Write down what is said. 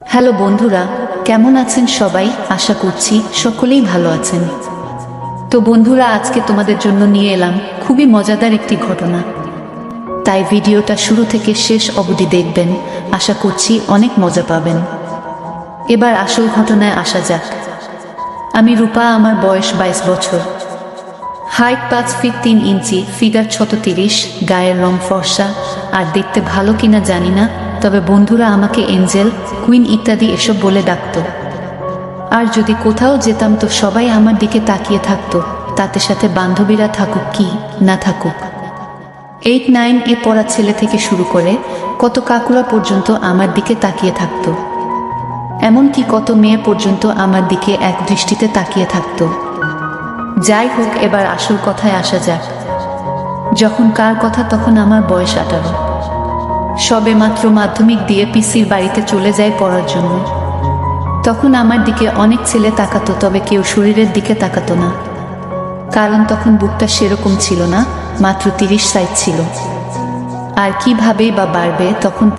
Hello বন্ধুরা, কেমন আছেন সবাই? আশা করছি সকলেই ভালো আছেন। তো বন্ধুরা, আজকে তোমাদের জন্য নিয়ে এলাম খুবই মজাদার একটি ঘটনা। তাই ভিডিওটা শুরু থেকে শেষ অবধি দেখবেন, আশা করছি অনেক মজা পাবেন। এবার আসল ঘটনায় আসা যাক। আমি রূপা, আমার বয়স বাইশ বছর। হাইট পাঁচ ফিট তিন ইঞ্চি, ফিগার ছত তিরিশ গায়ের রং ফর্সা, আর দেখতে ভালো কিনা জানি না তবে বন্ধুরা আমাকে এঞ্জেল, কুইন ইত্যাদি এসব বলে ডাকতো। আর যদি কোথাও যেতাম তো সবাই আমার দিকে তাকিয়ে থাকতো, তাতে সাথে বান্ধবীরা থাকুক কি না থাকুক। এইট নাইন এ পড়া ছেলে থেকে শুরু করে কত কাকুরা পর্যন্ত আমার দিকে তাকিয়ে থাকতো। এমনকি কত মেয়ে পর্যন্ত আমার দিকে এক দৃষ্টিতে তাকিয়ে থাকতো। যাই হোক, এবার আসল কথায় আসা যাক। যখন কার কথা তখন আমার বয়স আঠারো। সবে মাত্র মাধ্যমিক দিয়ে পিসির বাড়িতে চলে যায় পড়ার জন্য। তখন আমার দিকে অনেক ছেলে তাকাতো, তবে কেউ শরীরের দিকে তাকাতো না। কারণ তখন বুকটা সেরকম ছিল না, মাত্র তিরিশ সাইজ ছিল। আর কিভাবেই বা বাড়বে তখন